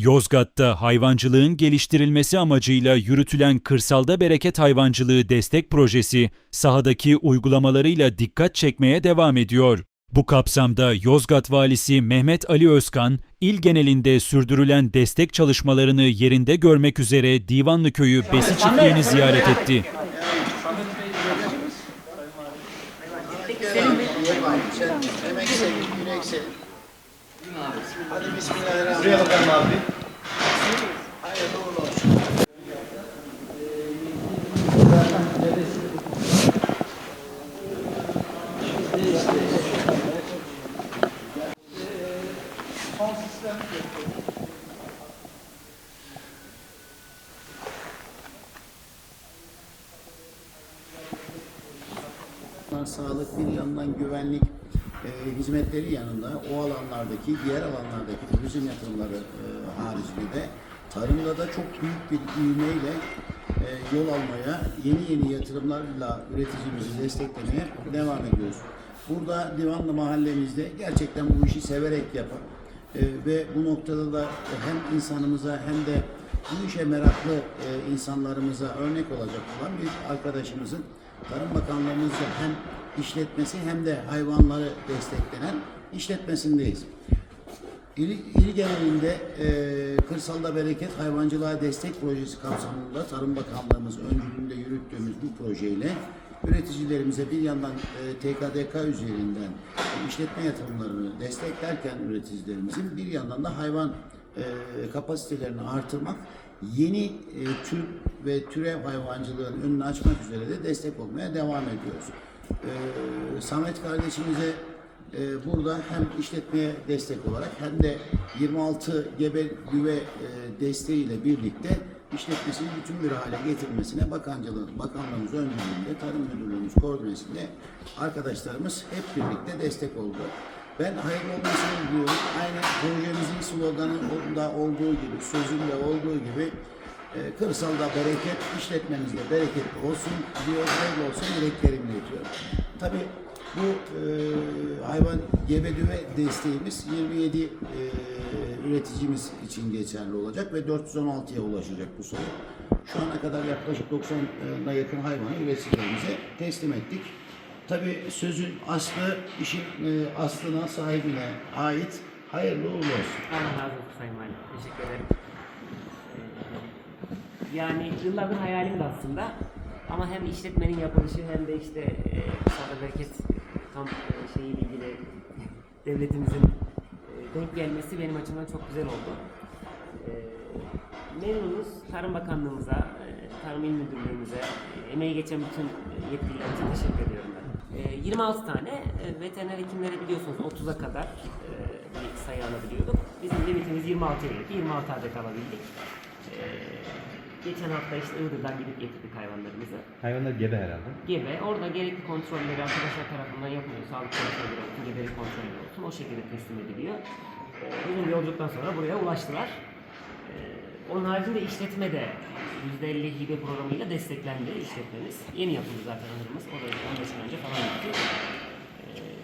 Yozgat'ta hayvancılığın geliştirilmesi amacıyla yürütülen Kırsalda Bereket Hayvancılığı Destek Projesi sahadaki uygulamalarıyla dikkat çekmeye devam ediyor. Bu kapsamda Yozgat Valisi Mehmet Ali Özkan, il genelinde sürdürülen destek çalışmalarını yerinde görmek üzere Divanlı Köyü Besi Çiftliği'ni ziyaret etti. Emek senin, yürek senin. Hadi bismillahirrahmanirrahim. Buraya bakalım abi. Sağlık, bir yandan güvenlik e, hizmetleri yanında o alanlardaki, diğer alanlardaki turizm yatırımları e, haricinde de tarımda da çok büyük bir ivmeyle e, yol almaya, yeni yeni yatırımlarla üreticimizi desteklemeye devam ediyoruz. Burada Divanlı mahallemizde gerçekten bu işi severek yapan e, ve bu noktada da hem insanımıza hem de bu işe meraklı e, insanlarımıza örnek olacak olan bir arkadaşımızın Tarım Bakanlığımızca hem işletmesi hem de hayvanları desteklenen işletmesindeyiz. İl, il genelinde e, Kırsalda Bereket Hayvancılığa Destek Projesi kapsamında Tarım Bakanlığımız öncülüğünde yürüttüğümüz bu projeyle üreticilerimize bir yandan e, TKDK üzerinden e, işletme yatırımlarını desteklerken üreticilerimizin bir yandan da hayvan kapasitelerini artırmak yeni e, tür ve türev hayvancılığın önünü açmak üzere de destek olmaya devam ediyoruz. E, Samet kardeşimize e, burada hem işletmeye destek olarak hem de 26 gebe güve e, desteğiyle birlikte işletmesini bütün bir hale getirmesine Bakancılığın, Bakanlığımız öncülüğünde, Tarım Müdürlüğümüz koordinesinde arkadaşlarımız hep birlikte destek oldu. Ben hayırlı olmasını diliyorum. Aynı projemizin sloganında olduğu gibi, sözünde olduğu gibi e, kırsalda bereket, işletmenizde bereketli olsun diyor, böyle olsun dileklerimi iletiyorum. Tabii bu e, hayvan gebe düve desteğimiz 27 e, üreticimiz için geçerli olacak ve 416'ya ulaşacak bu sayı. Şu ana kadar yaklaşık 90'a yakın hayvanı üreticilerimize teslim ettik. Tabii sözün aslı, işin e, aslına, sahibine ait hayırlı uğurlu olsun. Allah razı olsun Sayın Valim. Teşekkür ederim. Ee, Yani yıllardır hayalimdi aslında. Ama hem işletmenin yapılışı hem de işte e, Sada Bereket kamp e, şeyiyle ilgili devletimizin e, denk gelmesi benim açımdan çok güzel oldu. E, memnunuz. Tarım Bakanlığımıza, e, Tarım İl Müdürlüğümüze, e, emeği geçen bütün yetkililerimize teşekkür ediyorum ben. E, 26 tane e, veteriner hekimlere biliyorsunuz 30'a kadar e, bir sayı alabiliyorduk. Bizim limitimiz 26'ya geldi. 26 adet alabildik. E, geçen hafta işte Iğdır'dan gidip getirdik hayvanlarımızı. Hayvanlar gebe herhalde. Gebe, orada gerekli kontrolleri arkadaşlar tarafından yapılıyor. Sağlık kontrolleri olsun, gebelik kontrolleri olsun. O şekilde teslim ediliyor. E, uzun bir yolculuktan sonra buraya ulaştılar. Onun haricinde işletme de %50 hibe programıyla desteklendi işletmemiz. Yeni yapıldı zaten ahırımız. O da 15 gün önce falan bitti. Ee,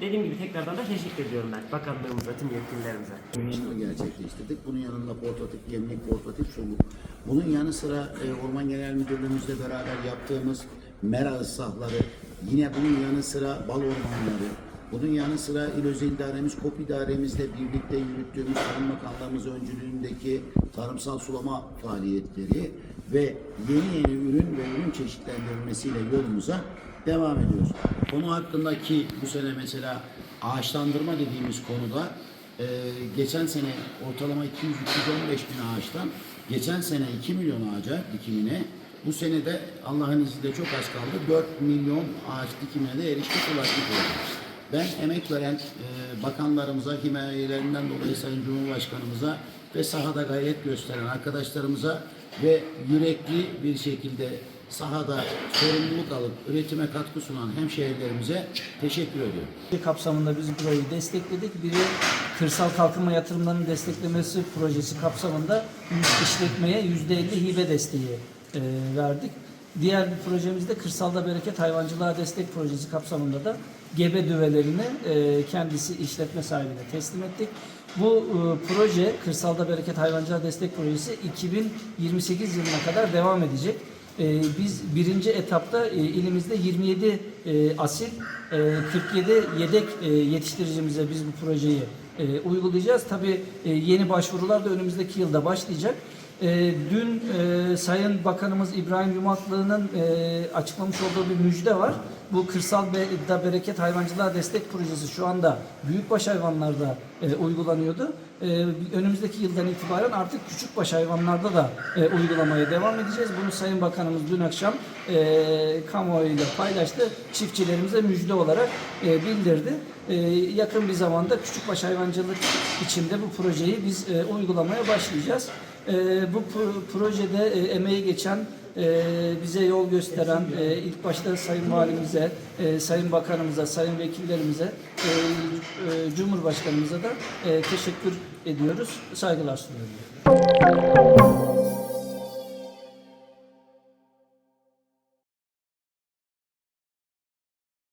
Dediğim gibi tekrardan da teşekkür ediyorum ben bakanlığımıza, tüm yetkililerimize. Bunu gerçekleştirdik. Bunun yanında portatif yemlik, portatif suluk. Bunun yanı sıra e, Orman Genel Müdürlüğümüzle beraber yaptığımız mera ıslahları, yine bunun yanı sıra bal ormanları, bunun yanı sıra İl Özel İdaremiz, KOP İdaremizle birlikte yürüttüğümüz Tarım Bakanlığımız öncülüğündeki tarımsal sulama faaliyetleri ve yeni yeni ürün ve ürün çeşitlendirilmesiyle yolumuza devam ediyoruz. Konu hakkındaki bu sene mesela ağaçlandırma dediğimiz konuda ee, geçen sene ortalama 200-215 bin ağaçtan geçen sene 2 milyon ağaca dikimine bu sene de Allah'ın izniyle çok az kaldı 4 milyon ağaç dikimine de eriştik ulaştık. Ben emek veren e, bakanlarımıza, himayelerinden dolayı Sayın Cumhurbaşkanımıza ve sahada gayret gösteren arkadaşlarımıza ve yürekli bir şekilde sahada sorumluluk alıp üretime katkı sunan hemşehrilerimize teşekkür ediyorum. Proje kapsamında biz burayı destekledik. Biri kırsal kalkınma yatırımlarının desteklemesi projesi kapsamında işletmeye %50 hibe desteği e, verdik. Diğer bir projemizde Kırsalda Bereket Hayvancılığa Destek Projesi kapsamında da gebe düvelerini e, kendisi işletme sahibine teslim ettik. Bu e, proje Kırsalda Bereket Hayvancılığa Destek Projesi 2028 yılına kadar devam edecek. E, biz birinci etapta e, ilimizde 27 e, asil, e, 47 yedek e, yetiştiricimize biz bu projeyi e, uygulayacağız. Tabii e, yeni başvurular da önümüzdeki yılda başlayacak. E, dün e, Sayın Bakanımız İbrahim Yumaklı'nın e, açıklamış olduğu bir müjde var. Bu Kırsal Be- da Bereket Hayvancılığa Destek Projesi şu anda büyükbaş hayvanlarda e, uygulanıyordu. E, önümüzdeki yıldan itibaren artık küçükbaş hayvanlarda da e, uygulamaya devam edeceğiz. Bunu Sayın Bakanımız dün akşam e, kamuoyuyla paylaştı. Çiftçilerimize müjde olarak e, bildirdi. E, yakın bir zamanda küçükbaş hayvancılık içinde bu projeyi biz e, uygulamaya başlayacağız. E, bu pro- projede e, emeği geçen, e, bize yol gösteren, e, ilk başta Sayın Valimize, Sayın Bakanımıza, Sayın Vekillerimize, Cumhurbaşkanımıza da teşekkür ediyoruz, saygılar sunuyorum.